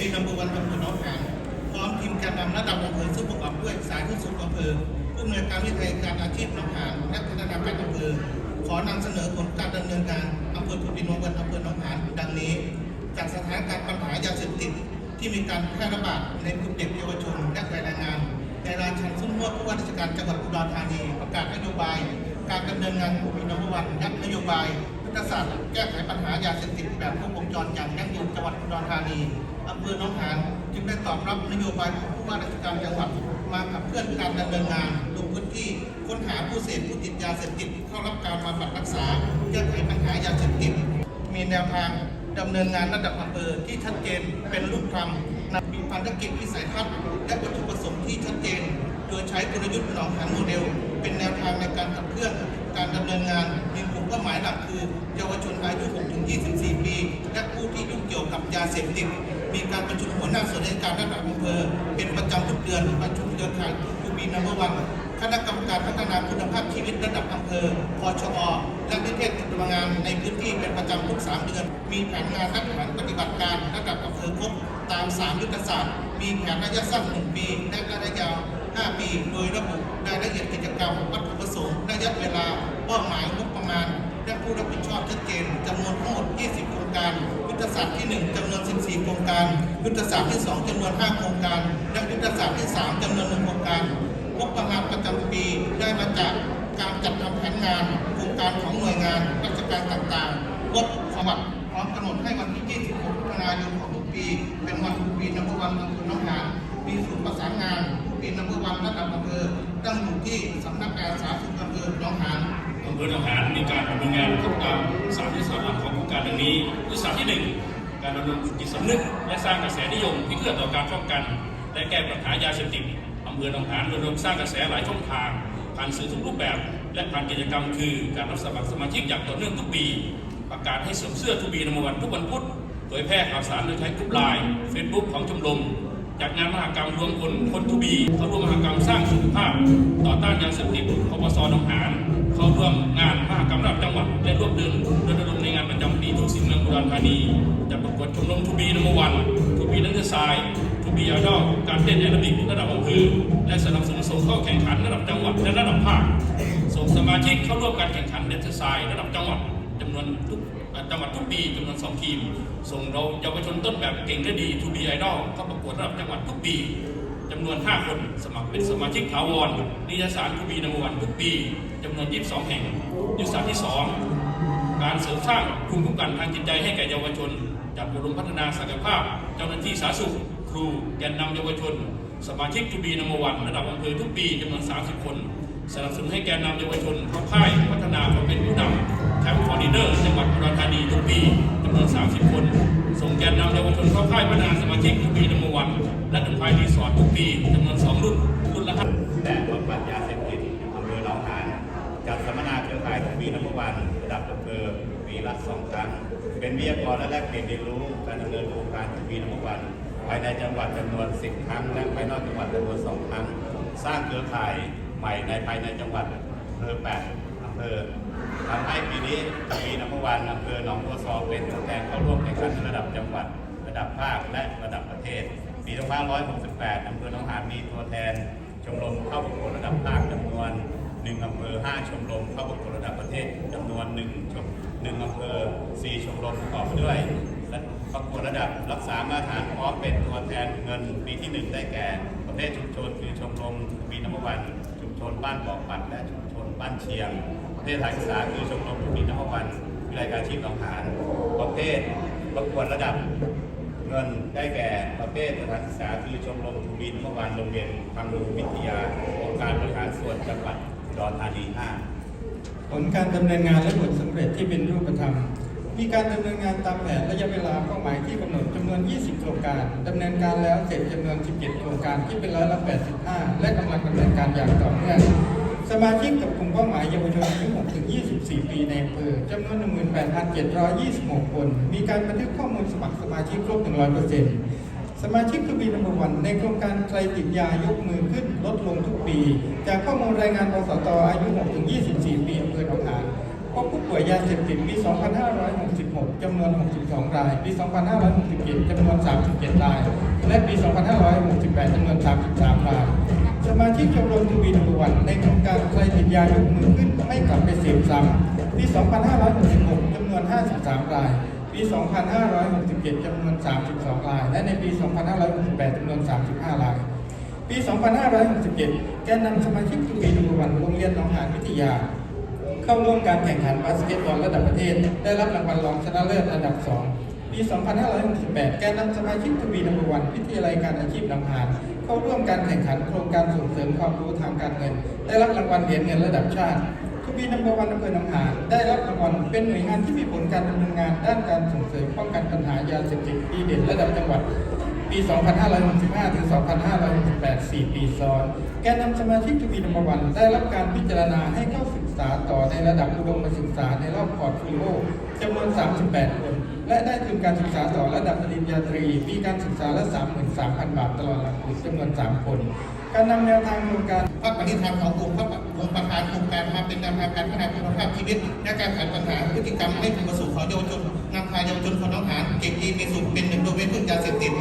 บีนัมเบอร์วันอำเภอหนองหานพร้อมทีมแกนนำระดับอำเภอซึ่งประกอบด้วยสายที่สุดอำเภอผู้อำนวยการวิทยาการอาชีพหนองหานและพัฒนาการอำเภอขอนำเสนอผลการดำเนินการอำเภอภูบินววันอำเภอหนองหานดังนี้ จากสถานการณ์ปัญหายาเสพติดที่มีการแพร่ระบาดในกลุ่มเด็กเยาวชนและแรงงานในราชันซุ้มมวดผู้ว่าราชการจังหวัดอุดรธานีประกาศนโยบาย การดำเนินงานภูมินวันยันโยบาย ธศาสตร์แก้ไขปัญหายาเสพติดแบบครบวงจรอย่างยั่งยืนจังหวัดอุดรธานีอำเภอหนองหานจึงได้ตอบรับนโยบายของผู้ว่าราชการจังหวัดมาขับเคลื่อนการดำเนินงานลงพื้นที่ค้นหาผู้เสพผู้ติดยาเสพติดเข้ารับการบำบัดรักษา แก้ไขปัญหายาเสพติด มีแนวทางดำเนินงานระดับอำเภอที่ชัดเจนเป็นรูปธรรมนำมีภารกิจวิสัยทัศน์และวัตถุประสงค์ที่ชัดเจน โดยใช้กลยุทธ์หนองหานโมเดล เป็นแนวทางในการขับเคลื่อนการดำเนินงานมีกลุ่มเป้าหมายหลักคือ เยาวชนอายุ 6-24 ปี และผู้ที่ยุ่งเกี่ยวกับยาเสพติด มีการประชุมหัวหน้าส่วนราชการระดับอำเภอเป็นประจำทุกเดือนประชุมเครือข่ายทูบีนัมเบอร์วันคณะกรรมการพัฒนาคุณภาพชีวิตระดับอำเภอพชอและนิเทศปฏิบัติงานในพื้นที่เป็นประจำทุก3เดือน มีแผนงานและแผนปฏิบัติการระดับอำเภอครบตาม 3 ยุทธศาสตร์ มีแผนระยะสั้น1ปี และระยะยาว 5 ปีโดยระบุรายละเอียดกิจกรรมวัตถุประสงค์ระยะเวลาเป้าหมายงบประมาณและผู้รับผิดชอบชัดเจนจำนวนทั้งหมด 20 โครงการ ยุทธศาสตร์ที่ 1จำนวน 14 โครงการ ยุทธศาสตร์ที่ 2จำนวน 5 โครงการ และยุทธศาสตร์ที่ 3จำนวน 1 โครงการ งบประมาณประจำปีได้มาจากการจัดทำแผนงาน โครงการของหน่วยงานราชการต่างๆงบสวัสดิ์พร้อมกำหนดให้วันที่ 26มิถุนายนของทุกปี เป็นวันทุกปีนับวันอำเภอหนองหานมีศูนย์ประสานงาน ทุกปีนับวันระดับอำเภอตั้งอยู่ที่สำนักงานสาธารณสุขอำเภอหนองหานอำเภอหนองหานมีการดำเนินงานครบตามสามยุทธศาสตร์หลักของโครงการดังนี้ยุทธศาสตร์ที่หนึ่งการดำเนิจิตสำนึก และสร้างกระแสนิยมที่เอื้อต่อการป้องกัน และแก้ปัญหายาเสพติดอำเภอหนองหานรณรงค์สร้างกระแสหลายช่องทางผ่านสื่อทุกรูปแบบและผ่านกิจกรรมคือการรับสมัครสมาชิกอย่างต่อเนื่องทุกปี ประกาศให้สวมเสื้อทูบีนมวันทุกวันพุธเผยแพร่ข่าวสารโดยใช้กลุ่มไลน์เฟซบุ๊กของชมรม จัดงานมหกรรมรวมคนคนทูบีเข้าร่วมมหกรรมสร้างสุขภาพ ต่อต้านยาเสพติดคปสหนองหานเข้าร่วมงานมหกรรมระดับจังหวัดและร่วมเดินรณรงค์ในงานประจำปีทุกสิ่งเมืองอุดรธานีจัดประกวดชมรมทูบีนมวันทูบีนักเรียนทรายทูบีไอดอลการเต้นแอโรบิกระดับอำเภอและสนับสนุนส่งเข้าแข่งขันระดับจังหวัดและระดับภาคส่งสมาชิกเข้าร่วมการแข่งขันเดนทรายระดับจังหวัดจำนวนทุก จังหวัดทุกปีจำนวน2ทีม ส่งเราเยาวชนต้นแบบเก่งและดีทูบีไอดอลเข้าประกวดระดับจังหวัดทุกปีจำนวน 5 คนสมัครเป็นสมาชิกถาวร นิยสารทูบีนมวันทุกปีจำนวน 22 แห่ง ยุทธศาสตร์ที่ 2 การเสริมสร้างภูมิคุ้มกันทางจิตใจให้แก่เยาวชน จัดอบรมพัฒนาศักยภาพ เจ้าหน้าที่สาธารณสุข ครูแกนนำเยาวชน สมาชิกทูบีนมวันระดับอำเภอทุกปีจำนวน 30 คน สนับสนุนให้แกนนำเยาวชนเข้าค่ายพัฒนามามเป็นผู้นำ แคมป์ฟอร์ดิเดอร์จังหวัดอุดรธานีทุกปีจำนวน 30 คน ส่งแกนนำเยาวชนเข้าค่ายพัฒนาสมาชิกทุกปีจำนวนวัน และดุพายรีสอร์ททุกปีจำนวน 2 รุ่น รุ่นละห้าและบำบัดยาเสพติดอำเภอหนองหานจัดสัมมนาเครือข่ายทุกปีนับวันระดับอำเภอปีละสองครั้ง เป็นวิทยากรและแลกเปลี่ยนเรียนรู้การดำเนินโครงการทุกปีนับวันภายในจังหวัดจำนวน 10 ครั้ง และภายนอกจังหวัดจำนวน 2 ครั้ง สร้างเครือข่ายใหม่ในภายในจังหวัดอำเภอ8อำเภอ ทำให้ปีนี้ปีนับวันอำเภอหนองบัวซอเป็นตัวแทนเข้าร่วมแข่งขันระดับจังหวัด ระดับภาคและระดับประเทศ ปี2568อำเภอหนองหานมีตัวแทนชมรมเข้าประกวดระดับภาคจำนวน1อำเภอ 5 ชมรมเข้าประกวดระดับประเทศจำนวน1ชม1อำเภอ 4 ชมรมประกอบไปด้วยและประกวดระดับรักษามาตรฐานพร้อมเป็นตัวแทนเงินปีที่ 1 ได้แก่ ประเภทชุมชนคือชมรมปีน้ำวันชุมชนบ้านบ่อปัดและชุมชนบ้านเชียง ประเภทฐานศึกษาคือชมรมปีนวันวิทยาการชีพหนองหานประเภทประกวดระดับเงินได้แก่ประเภทสถานศึกษาคือชมรมทูบินเมื่อวานโรงเรียนทางรูวิทยาองค์การบริหารส่วนจังหวัดดอุดรธานี5ผลการดำเนินงานและผลสำเร็จที่เป็นรูปธรรม มีการดำเนินงานตามแผนระยะเวลาเป้าหมายที่กำหนดจำนวน 20 โครงการดำเนินการแล้วเสร็จจำนวน 17 โครงการที่เป็นร้อยละ 85 และกำลังดำเนินการอย่างต่อเนื่อง สมาชิกกับกลุ่มเป้าหมายเยาวชนอายุ6ถึง 24 ปีในอำเภอจำนวน 18,726 คน มีการบันทึกข้อมูลสมัครสมาชิกครบ 100%สมาชิกทวีนัมวันในโครงการใครติดยายกมือขึ้นลดลงทุกปี จากข้อมูลรายงานปสตอายุ6-24 ปีอำเภอหนองหาน พบผู้ป่วยยาเสพติดปี 2566 จำนวน 62 ราย ปี 2567 จำนวน 37 ราย และปี 2568 จำนวน 33 ราย สมาชิกชมรมทูบีนวันในโครงการใครติดยายกมือขึ้นไม่กลับไปเสพซ้ำปี 2566 จำนวน 53 ราย ปี 2567 จำนวน 32 ราย และในปี 2568 จำนวน 35 รายปี 2567 แกนนำสมาชิกทูบีนวันโรงเรียนหนองหานวิทยา เข้าร่วมการแข่งขันบาสเกตบอลระดับประเทศ ได้รับรางวัลรองชนะเลิศอันดับ 2 ปี 2568 แกนนำสมาชิกทูบีนัมวันวิทยาลัยการอาชีพลำหานเข้าร่วมการแข่งขันโครงการส่งเสริมความรู้ทางการเงิน ได้รับรางวัลเหรียญเงินระดับชาติทูบีนัมวันอำเภอหนองหานได้รับรางวัลเป็นหน่วยงานที่มีผลการดำเนินงานด้านการส่งเสริมป้องกันปัญหายาเสพติดดีเด่นระดับจังหวัด ปี 2565 ถึง 2568 4 ปีซ้อน แกนนำสมาชิกทวีนมวัน ได้รับการพิจารณาให้เข้าศึกษาต่อในระดับอุดมศึกษาในรอบพอร์ตฟิโอจำนวน 38 คน และได้ทุนการศึกษาต่อระดับปริญญาตรีมีการศึกษาละ 33,000 บาทตลอดหลักสูตรจำนวน 3 คน การนำแนวทางโครงการพระปณิธานขององค์พระองค์ประธานโครงการมาเป็นแนวทางการพัฒนาคุณภาพชีวิตและการแก้ปัญหาพฤติกรรมให้ถูกประสงค์ของเยาวชนนำพาเยาวชนคนน้องหานเก็บดีมีสุขเป็นหนึ่งโดยไม่พึ่งยาเสพติด